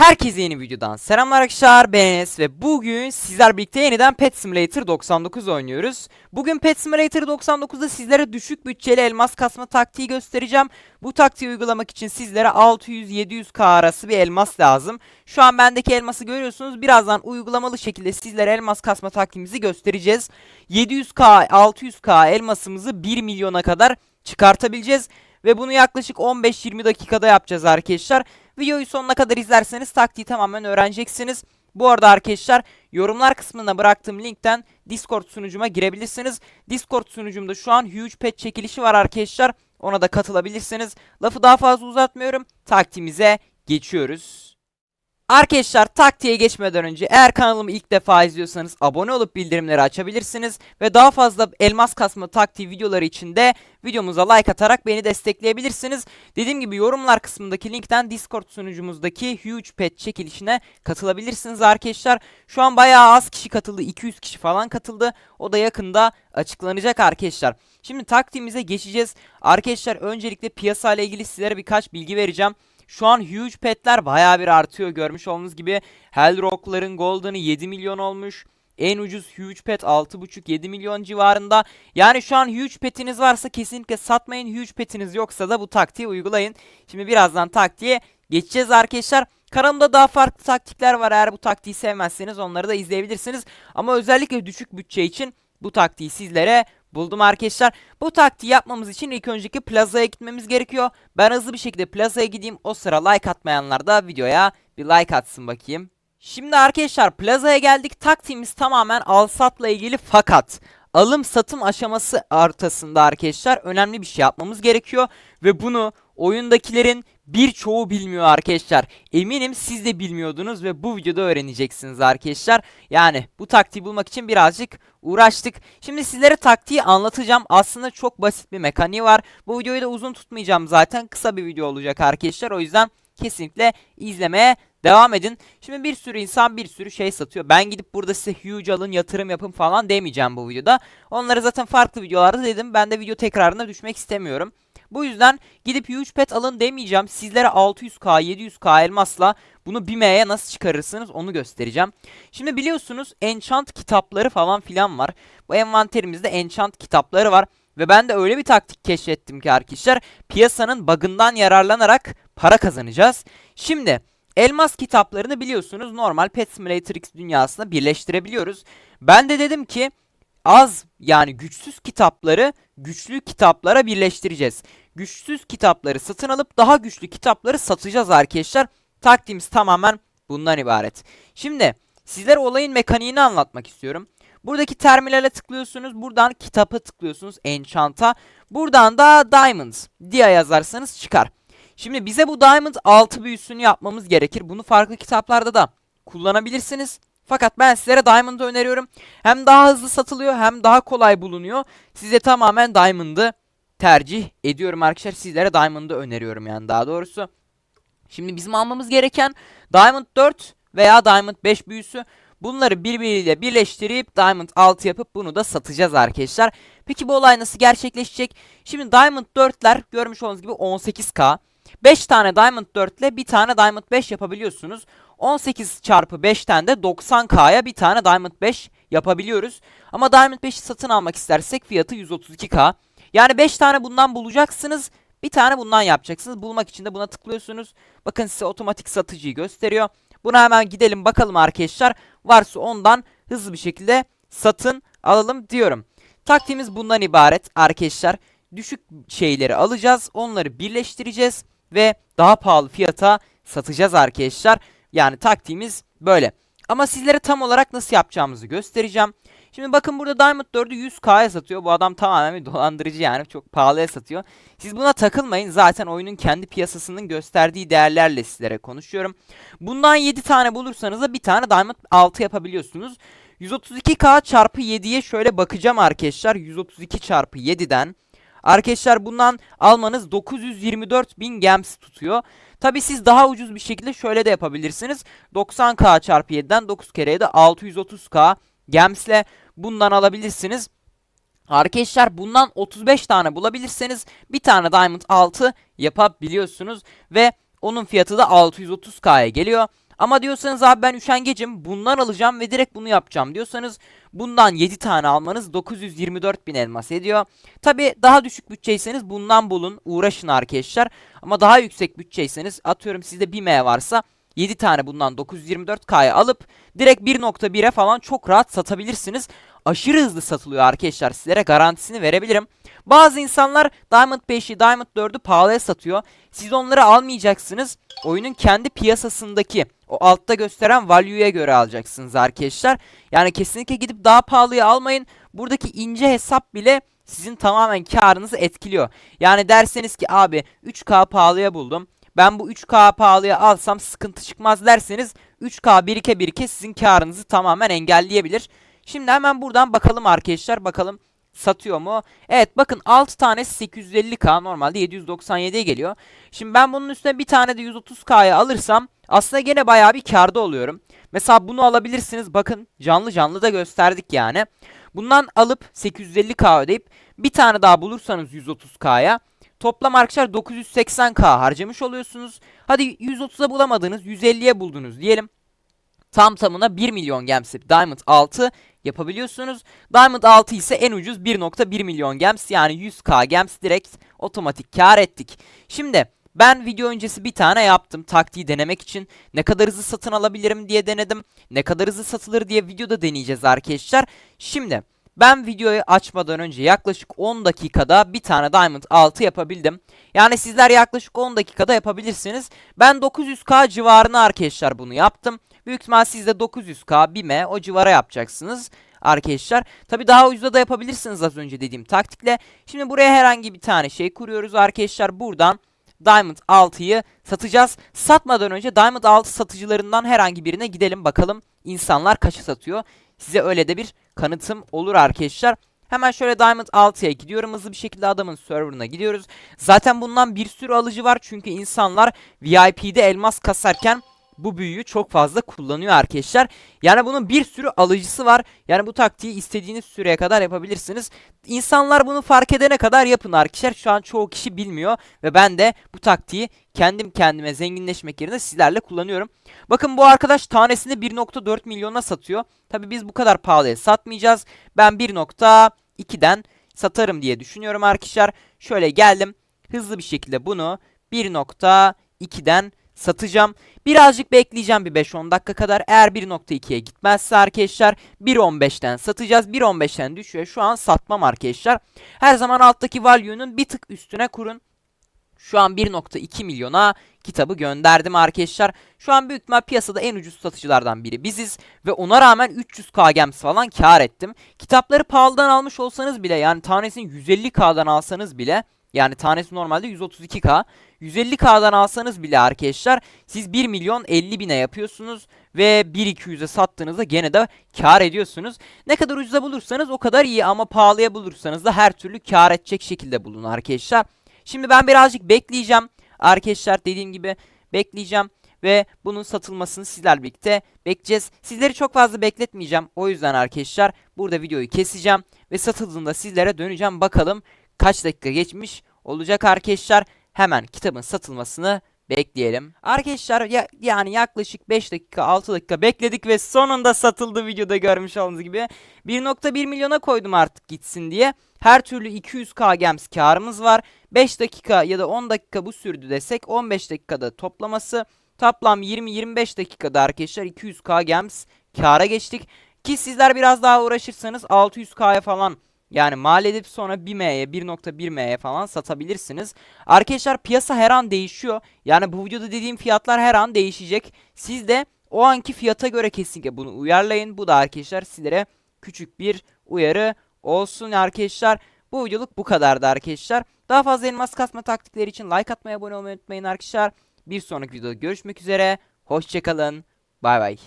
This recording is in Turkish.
Herkese yeni videodan selamlar arkadaşlar ben Enes ve bugün sizler birlikte yeniden Pet Simulator 99 oynuyoruz. Bugün Pet Simulator 99'da sizlere düşük bütçeli elmas kasma taktiği göstereceğim. Bu taktiği uygulamak için sizlere 600-700k arası bir elmas lazım. Şu an bendeki elması görüyorsunuz birazdan uygulamalı şekilde sizlere elmas kasma taktiğimizi göstereceğiz. 700k 600k elmasımızı 1 milyona kadar çıkartabileceğiz. Ve bunu yaklaşık 15-20 dakikada yapacağız arkadaşlar. Videoyu sonuna kadar izlerseniz taktiği tamamen öğreneceksiniz. Bu arada arkadaşlar yorumlar kısmına bıraktığım linkten Discord sunucuma girebilirsiniz. Discord sunucumda şu an Huge Pet çekilişi var arkadaşlar. Ona da katılabilirsiniz. Lafı daha fazla uzatmıyorum. Taktiğimize geçiyoruz. Arkadaşlar taktiğe geçmeden önce eğer kanalımı ilk defa izliyorsanız abone olup bildirimleri açabilirsiniz ve daha fazla elmas kasma taktiği videoları için de videomuza like atarak beni destekleyebilirsiniz. Dediğim gibi yorumlar kısmındaki linkten Discord sunucumuzdaki Huge Pet çekilişine katılabilirsiniz arkadaşlar. Şu an bayağı az kişi katıldı 200 kişi falan katıldı o da yakında açıklanacak arkadaşlar. Şimdi taktiğimize geçeceğiz. Arkadaşlar öncelikle piyasa ile ilgili sizlere birkaç bilgi vereceğim. Şu an huge petler bayağı bir artıyor. Görmüş olduğunuz gibi Hellrock'ların Golden'ı 7 milyon olmuş. En ucuz huge pet 6.5-7 milyon civarında. Yani şu an huge petiniz varsa kesinlikle satmayın. Huge petiniz yoksa da bu taktiği uygulayın. Şimdi birazdan taktiğe geçeceğiz arkadaşlar. Kanalımda daha farklı taktikler var. Eğer bu taktiği sevmezseniz onları da izleyebilirsiniz. Ama özellikle düşük bütçe için bu taktiği sizlere buldum arkadaşlar. Bu taktiği yapmamız için ilk önceki plazaya gitmemiz gerekiyor. Ben hızlı bir şekilde plazaya gideyim. O sıra like atmayanlar da videoya bir like atsın bakayım. Şimdi arkadaşlar plazaya geldik. Taktiğimiz tamamen al satla ilgili fakat alım satım aşaması ortasında arkadaşlar önemli bir şey yapmamız gerekiyor. Ve bunu oyundakilerin birçoğu bilmiyor arkadaşlar. Eminim siz de bilmiyordunuz ve bu videoda öğreneceksiniz arkadaşlar. Yani bu taktiği bulmak için birazcık uğraştık. Şimdi sizlere taktiği anlatacağım. Aslında çok basit bir mekaniği var. Bu videoyu da uzun tutmayacağım zaten. Kısa bir video olacak arkadaşlar. O yüzden kesinlikle izlemeye devam edin. Şimdi bir sürü insan bir sürü şey satıyor. Ben gidip burada size huge alın yatırım yapın falan demeyeceğim bu videoda. Onları zaten farklı videolarda dedim. Ben de video tekrarına düşmek istemiyorum. Bu yüzden gidip huge pet alın demeyeceğim. Sizlere 600k 700k elmasla bunu BİM'e nasıl çıkarırsınız onu göstereceğim. Şimdi biliyorsunuz enchant kitapları falan filan var. Bu envanterimizde enchant kitapları var. Ve ben de öyle bir taktik keşfettim ki arkadaşlar piyasanın bug'ından yararlanarak para kazanacağız. Şimdi elmas kitaplarını biliyorsunuz normal Pet Simulator X dünyasında birleştirebiliyoruz. Ben de dedim ki az yani güçsüz kitapları güçlü kitaplara birleştireceğiz. Güçsüz kitapları satın alıp daha güçlü kitapları satacağız arkadaşlar. Taktiğimiz tamamen bundan ibaret. Şimdi sizlere olayın mekaniğini anlatmak istiyorum. Buradaki terminale tıklıyorsunuz. Buradan kitapa tıklıyorsunuz. Enchant'a. Buradan da Diamonds diye yazarsanız çıkar. Şimdi bize bu Diamond 6 büyüsünü yapmamız gerekir. Bunu farklı kitaplarda da kullanabilirsiniz. Fakat ben sizlere Diamond'ı öneriyorum. Hem daha hızlı satılıyor hem daha kolay bulunuyor. Size tamamen Diamond'ı tercih ediyorum arkadaşlar. Sizlere Diamond'ı öneriyorum yani daha doğrusu. Şimdi bizim almamız gereken Diamond 4 veya Diamond 5 büyüsü. Bunları birbiriyle birleştirip Diamond 6 yapıp bunu da satacağız arkadaşlar. Peki bu olay nasıl gerçekleşecek? Şimdi Diamond 4'ler görmüş olduğunuz gibi 18k. 5 tane Diamond 4 ile bir tane Diamond 5 yapabiliyorsunuz. 18 çarpı 5'ten de 90k'ya bir tane Diamond 5 yapabiliyoruz. Ama Diamond 5'i satın almak istersek fiyatı 132k. Yani 5 tane bundan bulacaksınız. Bir tane bundan yapacaksınız. Bulmak için de buna tıklıyorsunuz. Bakın size otomatik satıcıyı gösteriyor. Buna hemen gidelim bakalım arkadaşlar. Varsa ondan hızlı bir şekilde satın alalım diyorum. Taktiğimiz bundan ibaret arkadaşlar. Düşük şeyleri alacağız. Onları birleştireceğiz. Ve daha pahalı fiyata satacağız arkadaşlar. Yani taktiğimiz böyle. Ama sizlere tam olarak nasıl yapacağımızı göstereceğim. Şimdi bakın burada Diamond 4'ü 100k'ya satıyor. Bu adam tamamen bir dolandırıcı yani çok pahalıya satıyor. Siz buna takılmayın. Zaten oyunun kendi piyasasının gösterdiği değerlerle sizlere konuşuyorum. Bundan 7 tane bulursanız da bir tane Diamond 6 yapabiliyorsunuz. 132k çarpı 7'ye şöyle bakacağım arkadaşlar. 132 çarpı 7'den. Arkadaşlar bundan almanız 924 bin gems tutuyor. Tabi siz daha ucuz bir şekilde şöyle de yapabilirsiniz. 90k çarpı 7'den 9 kereye de 630k gemsle bundan alabilirsiniz. Arkadaşlar bundan 35 tane bulabilirseniz bir tane Diamond 6 yapabiliyorsunuz ve onun fiyatı da 630k'ya geliyor. Ama diyorsanız abi ben üşengecim bundan alacağım ve direkt bunu yapacağım diyorsanız bundan 7 tane almanız 924 bin elmas ediyor. Tabi daha düşük bütçeyseniz bundan bulun uğraşın arkadaşlar. Ama daha yüksek bütçeyseniz atıyorum sizde 1 M varsa 7 tane bundan 924K'ya alıp direkt 1.1'e falan çok rahat satabilirsiniz. Aşırı hızlı satılıyor arkadaşlar sizlere garantisini verebilirim. Bazı insanlar Diamond 5'i Diamond 4'ü pahalıya satıyor. Siz onları almayacaksınız. Oyunun kendi piyasasındaki o altta gösteren value'ya göre alacaksınız arkadaşlar. Yani kesinlikle gidip daha pahalıya almayın. Buradaki ince hesap bile sizin tamamen karınızı etkiliyor. Yani derseniz ki abi 3K pahalıya buldum. Ben bu 3K pahalıya alsam sıkıntı çıkmaz derseniz 3K birike birike sizin karınızı tamamen engelleyebilir. Şimdi hemen buradan bakalım arkadaşlar. Bakalım satıyor mu? Evet bakın 6 tanesi 850k normalde 797'ye geliyor. Şimdi ben bunun üstüne bir tane de 130k'ya alırsam aslında gene bayağı bir karda oluyorum. Mesela bunu alabilirsiniz. Bakın canlı canlı da gösterdik yani. Bundan alıp 850k ödeyip bir tane daha bulursanız 130k'ya toplam arkadaşlar 980k harcamış oluyorsunuz. Hadi 130'a bulamadınız 150'ye buldunuz diyelim. Tam tamına 1 milyon gems Diamond 6 yapabiliyorsunuz. Diamond 6 ise en ucuz 1.1 milyon gems yani 100k gems direkt otomatik kar ettik. Şimdi ben video öncesi bir tane yaptım taktiği denemek için. Ne kadar hızlı satın alabilirim diye denedim. Ne kadar hızlı satılır diye videoda deneyeceğiz arkadaşlar. Şimdi ben videoyu açmadan önce yaklaşık 10 dakikada bir tane Diamond 6 yapabildim. Yani sizler yaklaşık 10 dakikada yapabilirsiniz. Ben 900k civarına arkadaşlar bunu yaptım. Büyük ihtimal siz de 900k, BİM'e o civara yapacaksınız arkadaşlar. Tabi daha ucuza da yapabilirsiniz az önce dediğim taktikle. Şimdi buraya herhangi bir tane şey kuruyoruz arkadaşlar. Buradan Diamond 6'yı satacağız. Satmadan önce Diamond 6 satıcılarından herhangi birine gidelim bakalım insanlar kaça satıyor. Size öyle de bir kanıtım olur arkadaşlar. Hemen şöyle Diamond 6'ya gidiyorum. Hızlı bir şekilde adamın serverına gidiyoruz. Zaten bundan bir sürü alıcı var. Çünkü insanlar VIP'de elmas kasarken bu büyüyü çok fazla kullanıyor arkadaşlar. Yani bunun bir sürü alıcısı var. Yani bu taktiği istediğiniz süreye kadar yapabilirsiniz. İnsanlar bunu fark edene kadar yapın arkadaşlar. Şu an çoğu kişi bilmiyor ve ben de bu taktiği kendim kendime zenginleşmek yerine sizlerle kullanıyorum. Bakın bu arkadaş tanesini 1.4 milyona satıyor. Tabi biz bu kadar pahalıya satmayacağız. Ben 1.2'den satarım diye düşünüyorum arkadaşlar. Şöyle geldim. Hızlı bir şekilde bunu 1.2'den satacağım. Birazcık bekleyeceğim bir 5-10 dakika kadar. Eğer 1.2'ye gitmezse arkadaşlar 1.15'ten satacağız. 1.15'ten düşüyor. Şu an satmam arkadaşlar. Her zaman alttaki value'nun bir tık üstüne kurun. Şu an 1.2 milyona kitabı gönderdim arkadaşlar. Şu an büyük ihtimal piyasada en ucuz satıcılardan biri biziz. Ve ona rağmen 300k gems falan kar ettim. Kitapları pahalıdan almış olsanız bile yani tanesini 150k'dan alsanız bile yani tanesi normalde 132k. 150k'dan alsanız bile arkadaşlar siz 1 milyon 50 bine yapıyorsunuz ve 1-200'e sattığınızda gene de kar ediyorsunuz. Ne kadar ucuza bulursanız o kadar iyi ama pahalıya bulursanız da her türlü kar edecek şekilde bulun arkadaşlar. Şimdi ben birazcık bekleyeceğim. Arkadaşlar dediğim gibi bekleyeceğim ve bunun satılmasını sizler birlikte bekleyeceğiz. Sizleri çok fazla bekletmeyeceğim. O yüzden arkadaşlar burada videoyu keseceğim ve satıldığında sizlere döneceğim. Bakalım kaç dakika geçmiş olacak arkadaşlar. Hemen kitabın satılmasını bekleyelim. Arkadaşlar ya, yani yaklaşık 5 dakika 6 dakika bekledik ve sonunda satıldı videoda görmüş olduğunuz gibi. 1.1 milyona koydum artık gitsin diye. Her türlü 200k gems karımız var. 5 dakika ya da 10 dakika bu sürdü desek 15 dakikada toplaması. Toplam 20-25 dakikada arkadaşlar 200k gems kara geçtik. Ki sizler biraz daha uğraşırsanız 600k'ya falan yani mal edip sonra 1M'ye 1.1M'ye falan satabilirsiniz. Arkadaşlar piyasa her an değişiyor. Yani bu videoda dediğim fiyatlar her an değişecek. Siz de o anki fiyata göre kesinlikle bunu uyarlayın. Bu da arkadaşlar sizlere küçük bir uyarı olsun arkadaşlar. Bu videoluk bu kadardı arkadaşlar. Daha fazla elmas kasma taktikleri için like atmayı abone olmayı unutmayın arkadaşlar. Bir sonraki videoda görüşmek üzere. Hoşçakalın. Bay bay.